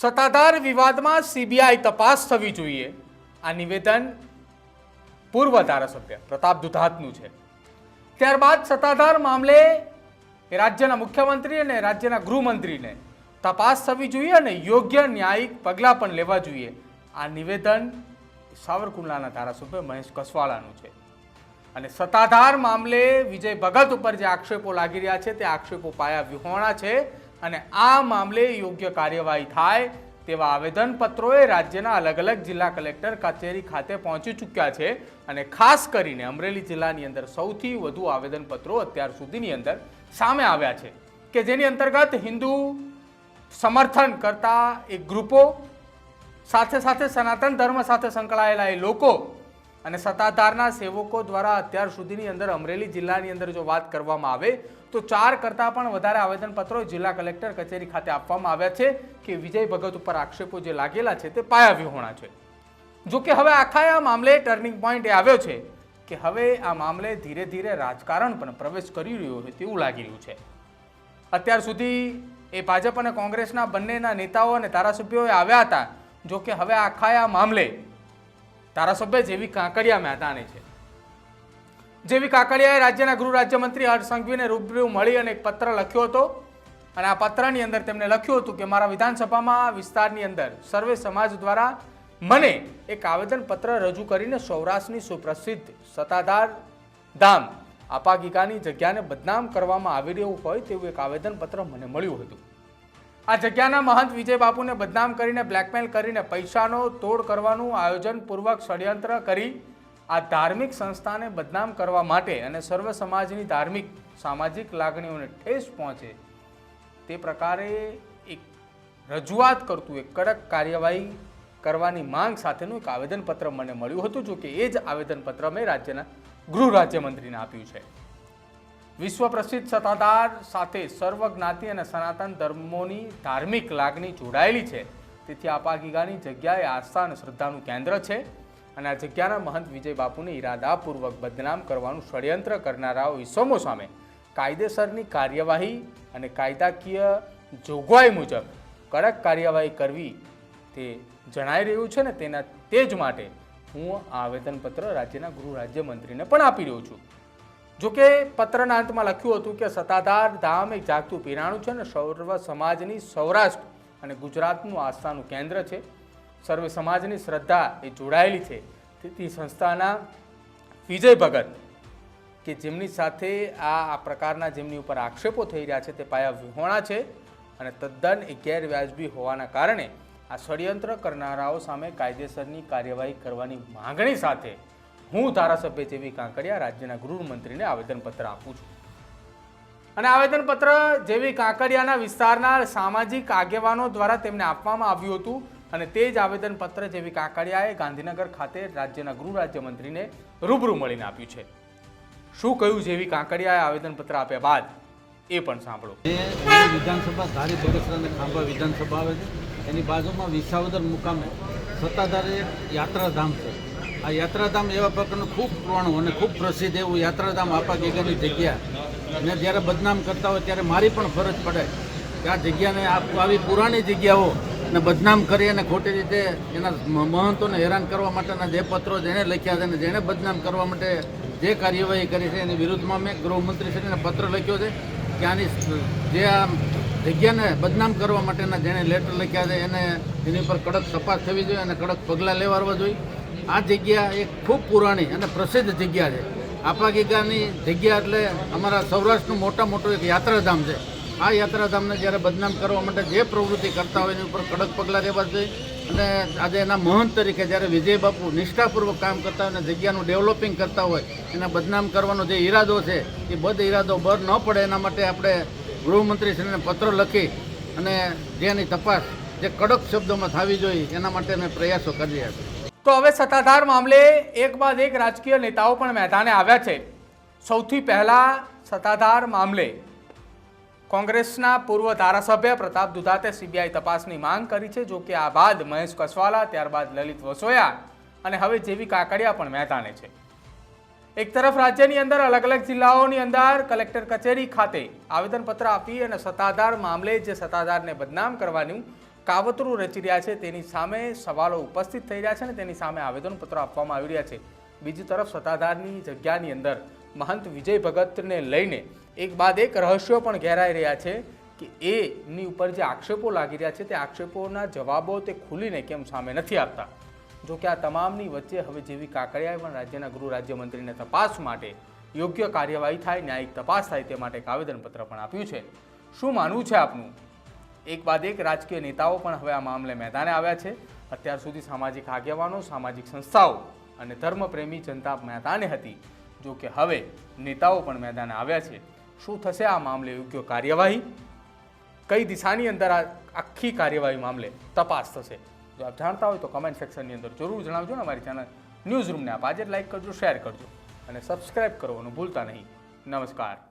સત્તાધાર વિવાદમાં સીબીઆઈ તપાસ થવી જોઈએ. આ નિવેદન પૂર્વ ધારાસભ્ય પ્રતાપ દુધાતનું છે. ત્યારબાદ સત્તાધાર મામલે રાજ્યના મુખ્યમંત્રી અને રાજ્યના ગૃહમંત્રીને તપાસ થવી જોઈએ અને યોગ્ય ન્યાયિક પગલાં પણ લેવા જોઈએ. આ નિવેદન સાવરકુંડલાના ધારાસભ્ય મહેશ કસવાળાનું છે. અને સત્તાધાર મામલે વિજય ભગત ઉપર જે આક્ષેપો લાગી રહ્યા છે, તે આક્ષેપો પાયા વિહોણા છે. અને આ મામલે યોગ્ય કાર્યવાહી થાય તેવા આવેદનપત્રોએ રાજ્યના અલગ અલગ જિલ્લા કલેક્ટર કચેરી ખાતે પહોંચી ચૂક્યા છે અને ખાસ કરીને અમરેલી જિલ્લાની અંદર સૌથી વધુ આવેદનપત્રો અત્યાર સુધીની અંદર સામે આવ્યા છે કે જેની અંતર્ગત હિન્દુ સમર્થન કરતા એક ગ્રુપો સાથે સાથે સનાતન ધર્મ સાથે સંકળાયેલા એ લોકો અને સત્તાધારના સેવકો દ્વારા અત્યાર સુધીની અંદર અમરેલી જિલ્લાની અંદર જો વાત કરવામાં આવે તો ચાર કરતાં પણ વધારે આવેદનપત્રો જિલ્લા કલેક્ટર કચેરી ખાતે આપવામાં આવ્યા છે કે વિજય ભગત ઉપર આક્ષેપો જે લાગેલા છે તે પાયાવિહોણા છે. જો કે હવે આખા આ મામલે ટર્નિંગ પોઈન્ટ એ આવ્યો છે કે હવે આ મામલે ધીરે ધીરે રાજકારણ પણ પ્રવેશ કરી રહ્યું હોય તેવું લાગી રહ્યું છે. અત્યાર સુધી એ ભાજપ અને કોંગ્રેસના બંનેના નેતાઓ અને ધારાસભ્યોએ આવ્યા હતા. જો કે હવે આખા આ મામલે ધારાસભ્ય જેવી કાંકરિયા મેદાને છે. જેવી કાકડિયાએ રાજ્યના ગૃહ રાજ્યમંત્રી હર્ષ સંઘવીને રૂબરૂ મળી અને એક પત્ર લખ્યો હતો. અને આ પત્રની અંદર તેમણે લખ્યું હતું કે મારા વિધાનસભામાં વિસ્તારની અંદર સર્વે સમાજ દ્વારા મને એક આવેદનપત્ર રજૂ કરીને સૌરાષ્ટ્રની સુપ્રસિદ્ધ સત્તાધાર ધામ આપાગિકાની જગ્યાને બદનામ કરવામાં આવી રહ્યું હોય તેવું એક આવેદનપત્ર મને મળ્યું હતું. આ જગ્યાના મહંત વિજય બાપુને બદનામ કરીને બ્લેકમેલ કરીને પૈસાનો તોડ કરવાનું આયોજનપૂર્વક ષડયંત્ર કરી આ ધાર્મિક સંસ્થાને બદનામ કરવા માટે અને સર્વ સમાજની ધાર્મિક, સામાજિક લાગણીઓને ઠેસ પહોંચે, તે પ્રકારે એક રજૂઆત કરતું, એક કડક કાર્યવાહી કરવાની માંગ સાથેનું એક આવેદનપત્ર મને મળ્યું હતું જો કે એ જ આવેદનપત્ર મેં રાજ્યના ગૃહ રાજ્યમંત્રીને આપ્યું છે. વિશ્વ પ્રસિદ્ધ સત્તાધાર સાથે સર્વ જ્ઞાતિ અને સનાતન ધર્મોની ધાર્મિક લાગણી જોડાયેલી છે. તેથી આપાગીગાની જગ્યાએ આસ્થા અને શ્રદ્ધાનું કેન્દ્ર છે. અને આ જગ્યાના મહંત વિજય બાપુને ઈરાદાપૂર્વક બદનામ કરવાનું ષડયંત્ર કરનારાઓ ઇસમો સામે કાયદેસરની કાર્યવાહી અને કાયદાકીય જોગવાઈ મુજબ કડક કાર્યવાહી કરવી તે જણાઈ રહ્યું છે ને તેના તે જ માટે હું આવેદનપત્ર રાજ્યના ગૃહ રાજ્યમંત્રીને પણ આપી રહ્યો છું. જોકે પત્રના અંતમાં લખ્યું હતું કે સત્તાધાર ધામ એક જાગતું પીરાણું છે અને સર્વ સમાજની સૌરાષ્ટ્ર અને ગુજરાતનું આસ્થાનું કેન્દ્ર છે. સર્વ સમાજની શ્રદ્ધા એ જોડાયેલી છે. તેથી સંસ્થાના વિજય ભગત, કે જેમની સાથે આ આ પ્રકારના જેમની ઉપર આક્ષેપો થઈ રહ્યા છે તે પાયા વિહોણા છે અને તદ્દન એ ગેરવ્યાજબી હોવાના કારણે આ ષડયંત્ર કરનારાઓ સામે કાયદેસરની કાર્યવાહી કરવાની માંગણી સાથે હું ધારાસભ્ય જેવી કાંકડિયા રાજ્યના ગૃહમંત્રીને આવેદનપત્ર આપું છું. અને આવેદનપત્ર જેવી કાંકરિયાના વિસ્તારના સામાજિક આગેવાનો દ્વારા તેમને આપવામાં આવ્યું હતું. અને તે જ આવેદનપત્ર જેવી કાકડિયાએ ગાંધીનગર ખાતે રાજ્યના ગૃહ રાજ્યમંત્રીને રૂબરૂ મળીને આપ્યું છે. શું કહ્યું જેવી કાંકડિયાએ આવેદનપત્ર આપ્યા બાદ? એ પણ સાંભળો. વિધાનસભા ધારી બગસરા અને ખાંભા વિધાનસભા આવે છે, એની બાજુમાં વિસાવદર મુકામે સત્તાધારી યાત્રાધામ છે. આ યાત્રાધામ એવા પ્રકારનું ખૂબ પુરાણું અને ખૂબ પ્રસિદ્ધ એવું યાત્રાધામ આપા ગેગાની જગ્યા. ને જ્યારે બદનામ કરતા હોય ત્યારે મારી પણ ફરજ પડે કે આ જગ્યાને આવી પુરાણી જગ્યાઓ ને બદનામ કરી અને ખોટી રીતે એના મહંતોને હેરાન કરવા માટેના જે પત્રો જેણે લખ્યા છે અને જેણે બદનામ કરવા માટે જે કાર્યવાહી કરી છે એની વિરુદ્ધમાં મેં ગૃહમંત્રીશ્રીને પત્ર લખ્યો છે કે આની જે આ જગ્યાને બદનામ કરવા માટેના જેણે લેટર લખ્યા છે એને એની ઉપર કડક તપાસ થવી જોઈએ અને કડક પગલાં લેવાડવા જોઈએ. આ જગ્યા એક ખૂબ પુરાણી અને પ્રસિદ્ધ જગ્યા છે. આપા ગીગાની જગ્યા એટલે અમારા સૌરાષ્ટ્રનું મોટા મોટું એક યાત્રાધામ છે. આ યાત્રાધામને જ્યારે બદનામ કરવા માટે જે પ્રવૃત્તિ કરતા હોય એની ઉપર કડક પગલાં લેવા જોઈએ. અને આજે એના મહંત તરીકે જ્યારે વિજય બાપુ નિષ્ઠાપૂર્વક કામ કરતા હોય અને જગ્યાનું ડેવલપિંગ કરતા હોય, એના બદનામ કરવાનો જે ઈરાદો છે, એ બદ ઈરાદો બર ન પડે એના માટે આપણે ગૃહમંત્રીશ્રીને પત્ર લખી અને જેની તપાસ જે કડક શબ્દોમાં થવી જોઈએ એના માટે અમે પ્રયાસો કરી રહ્યા તો હવે સત્તાધાર મામલે એક બાદ એક રાજકીય નેતાઓ પણ મેદાને આવ્યા છે. સૌથી પહેલાં સત્તાધાર મામલે કોંગ્રેસના પૂર્વ ધારાસભ્ય પ્રતાપ દુધાતે સીબીઆઈ તપાસની માંગ કરી છે, જો કે આ બાદ મહેશ કસવાલા, ત્યારબાદ લલિત વસોયા અને હવે જેવી કાકડિયા પણ મેદાને છે. એક તરફ રાજ્યની અંદર અલગ અલગ જિલ્લાઓની અંદર કલેક્ટર કચેરી ખાતે આવેદનપત્ર આપી અને સત્તાધાર મામલે જે સત્તાધારને બદનામ કરવાનું કાવતરું રચી રહ્યા છે, તેની સામે સવાલો ઉપસ્થિત થઈ રહ્યા છે અને તેની સામે આવેદનપત્રો આપવામાં આવી રહ્યા છે. બીજી તરફ સત્તાધારની જગ્યાની અંદર મહંત વિજય ભગતને લઈને એક બાદ એક રહસ્યો પણ ઘેરાઈ રહ્યા છે કે એની ઉપર જે આક્ષેપો લાગી રહ્યા છે તે આક્ષેપોના જવાબો તે ખુલીને કેમ સામે નથી આપતા જો કે આ તમામની વચ્ચે હવે જેવી કાકડિયાએ પણ રાજ્યના ગૃહ રાજ્યમંત્રીને તપાસ માટે યોગ્ય કાર્યવાહી થાય, ન્યાયિક તપાસ થાય તે માટે એક આવેદનપત્ર પણ આપ્યું છે. શું માનવું છે આપનું? એક બાદ એક રાજકીય નેતાઓ પણ હવે આ મામલે મેદાને આવ્યા છે. અત્યાર સુધી સામાજિક આગેવાનો, સામાજિક સંસ્થાઓ અને ધર્મપ્રેમી જનતા મેદાને હતી. જો કે હવે નેતાઓ પણ મેદાને આવ્યા છે. શું થશે આ મામલે યોગ્ય કાર્યવાહી? કઈ દિશાની અંદર આ આખી કાર્યવાહી મામલે તપાસ થશે? જો આપ જાણતા હોય તો કમેન્ટ સેક્શનની અંદર જરૂર જણાવજો ને અમારી ચેનલ ન્યૂઝ રૂમને આપ આજે લાઇક કરજો શેર કરજો અને સબસ્ક્રાઇબ કરવાનું ભૂલતા નહીં. નમસ્કાર.